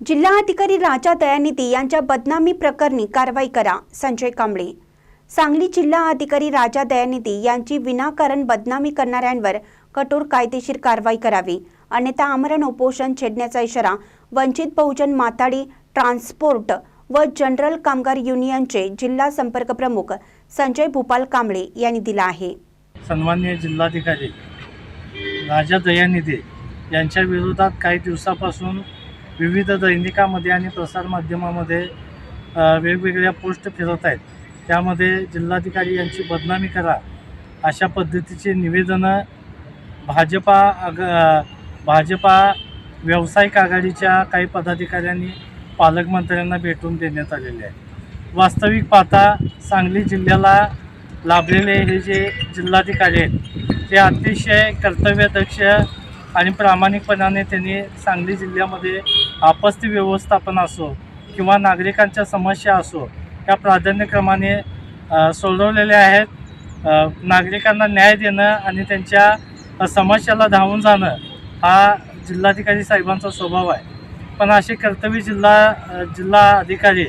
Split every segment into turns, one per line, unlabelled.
जिल्हाधिकारी राजा दयानिधी यांच्या बदनामी प्रकरणी कारवाई करा. संजय कांबळे. सांगली जिल्हा अधिकारी राजा दयानिधी यांची विनाकारण बदनामी करणाऱ्यांवर कठोर कायदेशीर कारवाई करावी. अन्यथा आमरण उपोषण छेडण्याचा इशारा वंचित बहुजन माताडी ट्रान्सपोर्ट व जनरल कामगार युनियनचे जिल्हा संपर्क प्रमुख संजय भूपाल कांबळे यांनी दिला आहे.
सन्मान्य जिल्हाधिकारी राजा दयानिधी यांच्या विरोधात काही दिवसापासून विविध दैनिकामध्ये आणि प्रसारमाध्यमामध्ये वेगवेगळ्या पोस्ट फिरत आहेत. त्यामध्ये जिल्हाधिकारी यांची बदनामी करा अशा पद्धतीची निवेदनं भाजपा आग भाजपा व्यावसायिक आघाडीच्या काही पदाधिकाऱ्यांनी पालकमंत्र्यांना भेटून देण्यात आलेले आहे. वास्तविक पाहता सांगली जिल्ह्याला लाभलेले हे जे जिल्हाधिकारी आहेत ते अतिशय कर्तव्यदक्ष आणि प्रामाणिकपणाने त्यांनी सांगली जिल्ह्यामध्ये आपत्ती व्यवस्थापन असो किंवा नागरिकांच्या समस्या असो या प्राधान्यक्रमाने सोडवलेल्या आहेत. नागरिकांना न्याय देणं आणि त्यांच्या समस्याला धावून जाणं हा जिल्हाधिकारी साहेबांचा स्वभाव आहे. पण असे कर्तव्य जिल्हा जिल्हा अधिकारी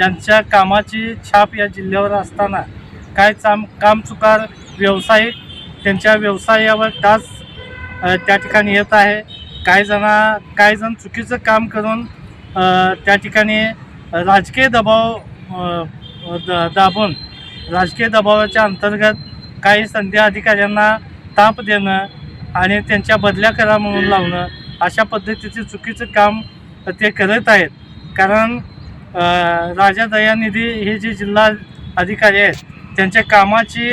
यांच्या कामाची छाप या जिल्ह्यावर असताना काय चाम कामचुकार व्यावसायिक त्यांच्या व्यवसायावर तास त्या ठिकाणी येत आहे. काही जणा काही जण चुकीचं काम करून त्या ठिकाणी राजकीय दबाव द दाबून राजकीय दबावाच्या अंतर्गत काही संधी अधिकाऱ्यांना ताप देणं आणि त्यांच्या बदल्या करा म्हणून लावणं अशा पद्धतीचे चुकीचं काम ते करत आहेत. कारण राजा दयानिधी हे जे जिल्हा अधिकारी आहेत त्यांच्या कामाची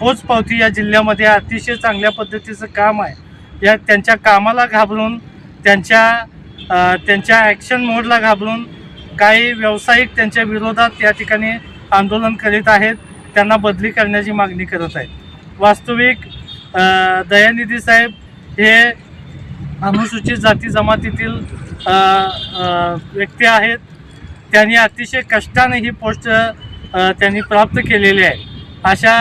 पोचपावती या जिल्ह्यामध्ये अतिशय चांगल्या पद्धतीचं काम आहे. या त्यांच्या कामाला घाबरून त्यांच्या त्यांच्या ॲक्शन मोडला घाबरून काही व्यावसायिक त्यांच्या विरोधात या ठिकाणी आंदोलन करीत आहेत. त्यांना बदली करण्याची मागणी करत आहेत. वास्तविक दयानिधी साहेब हे अनुसूचित जाती जमातीतील व्यक्ती आहेत. त्यांनी अतिशय कष्टाने ही पोस्ट त्यांनी प्राप्त केलेली आहे. अशा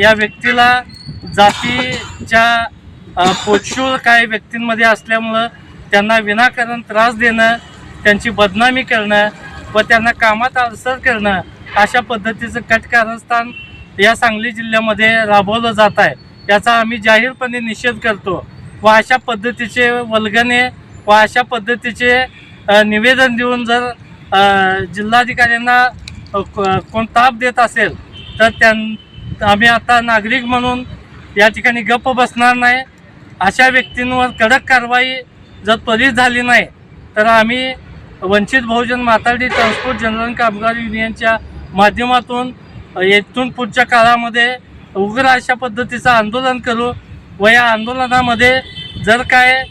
या व्यक्तीला जातीच्या अ, काही व्यक्तींमध्ये असल्यामुळं त्यांना विनाकारण त्रास देणं त्यांची बदनामी करणं व त्यांना कामात अडसर करणं अशा पद्धतीचं कट कारस्थान या सांगली जिल्ह्यामध्ये राबवलं जात आहे. याचा आम्ही जाहीरपणे निषेध करतो व अशा पद्धतीचे वल्गणे व अशा पद्धतीचे निवेदन देऊन जर जिल्हाधिकाऱ्यांना कोण ताप देत असेल तर त्यां आम्ही आता नागरिक म्हणून या ठिकाणी गप्प बसणार नाही. अशा व्यक्तींवर कडक कारवाई जर त्वरित झाली नाही तर आम्ही वंचित बहुजन माथाडी ट्रान्सपोर्ट जनरल कामगार युनियनच्या माध्यमातून येथून पुढच्या काळामध्ये उग्र अशा पद्धतीचं आंदोलन करू व या आंदोलनामध्ये जर काय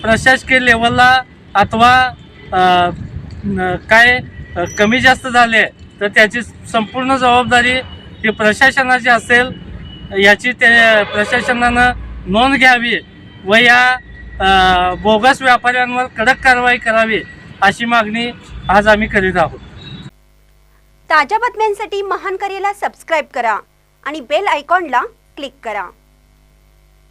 प्रशासकीय लेवलला अथवा काय कमी जास्त झाले तर त्याची संपूर्ण जबाबदारी ही प्रशासनाची असेल याची ते प्रशासनानं नोंद घ्यावी व या बोगस व्यापाऱ्यांवर कडक कारवाई करावी अशी मागणी आज आम्ही करीत आहोत.
ताज्या बातम्यांसाठी महान करेला सबस्क्राईब करा आणि बेल आयकॉनला क्लिक करा.